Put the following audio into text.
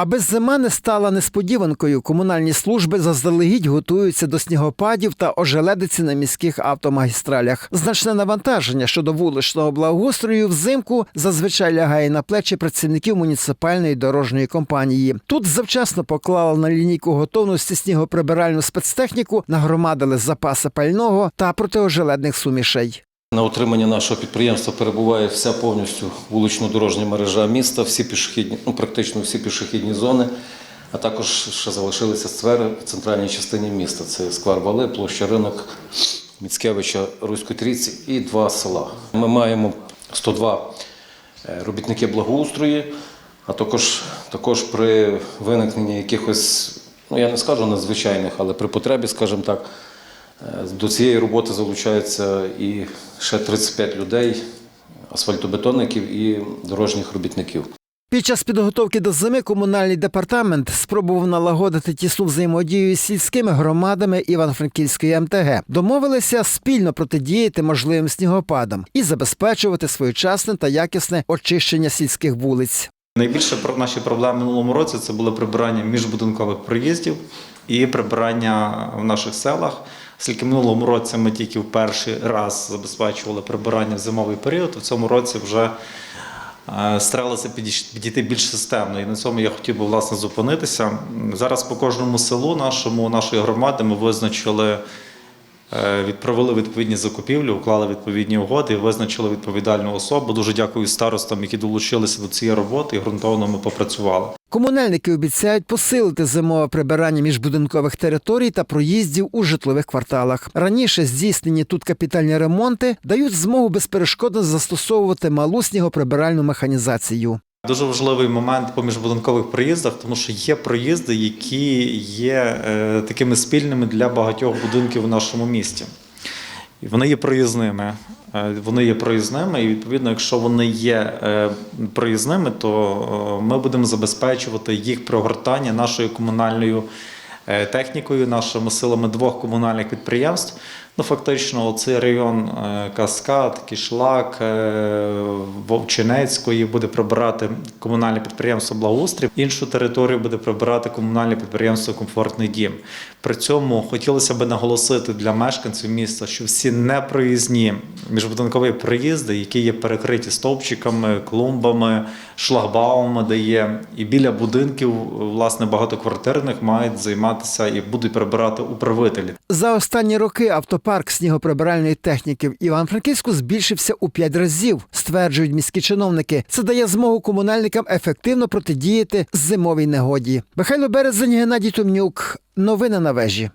Аби зима не стала несподіванкою, комунальні служби заздалегідь готуються до снігопадів та ожеледиці на міських автомагістралях. Значне навантаження щодо вуличного благоустрою взимку зазвичай лягає на плечі працівників муніципальної дорожньої компанії. Тут завчасно поклали на лінійку готовності снігоприбиральну спецтехніку, нагромадили запаси пального та протиожеледних сумішей. На утримання нашого підприємства перебуває вся повністю вулично-дорожня мережа міста, всі пішохідні, ну практично всі пішохідні зони, а також ще залишилися сфери в центральній частині міста. Це сквер Вали, площа ринок Міцкевича, Руської Трійці і два села. Ми маємо 102 е, робітники благоустрої, а також, також при виникненні якихось, ну я не скажу надзвичайних, але при потребі, скажімо так, До цієї роботи залучається і ще 35 людей, асфальтобетонників і дорожніх робітників. Під час підготовки до зими комунальний департамент спробував налагодити тісну взаємодію з сільськими громадами Івано-Франківської МТГ. Домовилися спільно протидіяти можливим снігопадам і забезпечувати своєчасне та якісне очищення сільських вулиць. Найбільше про наші проблеми минулому році це було прибирання міжбудинкових проїздів і прибирання в наших селах. Оскільки минулому році ми тільки в перший раз забезпечували прибирання в зимовий період, в цьому році вже е, старалися підійти більш системно. І на цьому я хотів би власне зупинитися. Зараз по кожному селу нашому, нашої громади ми визначили. Е, Відправили відповідні закупівлі, уклали відповідні угоди визначили відповідальну особу. Дуже дякую старостам, які долучилися до цієї роботи і ґрунтовно ми попрацювали. Комунальники обіцяють посилити зимове прибирання міжбудинкових територій та проїздів у житлових кварталах. Раніше здійснені тут капітальні ремонти дають змогу безперешкодно застосовувати малу снігоприбиральну механізацію. Дуже важливий момент по міжбудинкових проїздах, тому що є проїзди, які є е, такими спільними для багатьох будинків в нашому місті. Вони є проїзними. Е, Вони є проїзними, і відповідно, якщо вони є е, проїзними, то ми будемо забезпечувати їх прогортання нашою комунальною технікою, нашими силами двох комунальних підприємств. Ну, фактично, цей район е, Каскад, Кішлак, е, Вовчинецької буде прибирати комунальне підприємство Благоустрій. Іншу територію буде прибирати комунальне підприємство Комфортний дім. При цьому хотілося б наголосити для мешканців міста, що всі непроїзні міжбудинкові проїзди, які є перекриті стовпчиками, клумбами, шлагбаумами, де є і біля будинків, власне, багатоквартирних мають займатися і будуть прибирати управителі. За останні роки автопарк снігоприбиральної техніки в Іван-Франківську збільшився у п'ять разів, стверджують міські чиновники. Це дає змогу комунальникам ефективно протидіяти зимовій негоді. Михайло Березень, Геннадій Тумнюк. Новини на вежі.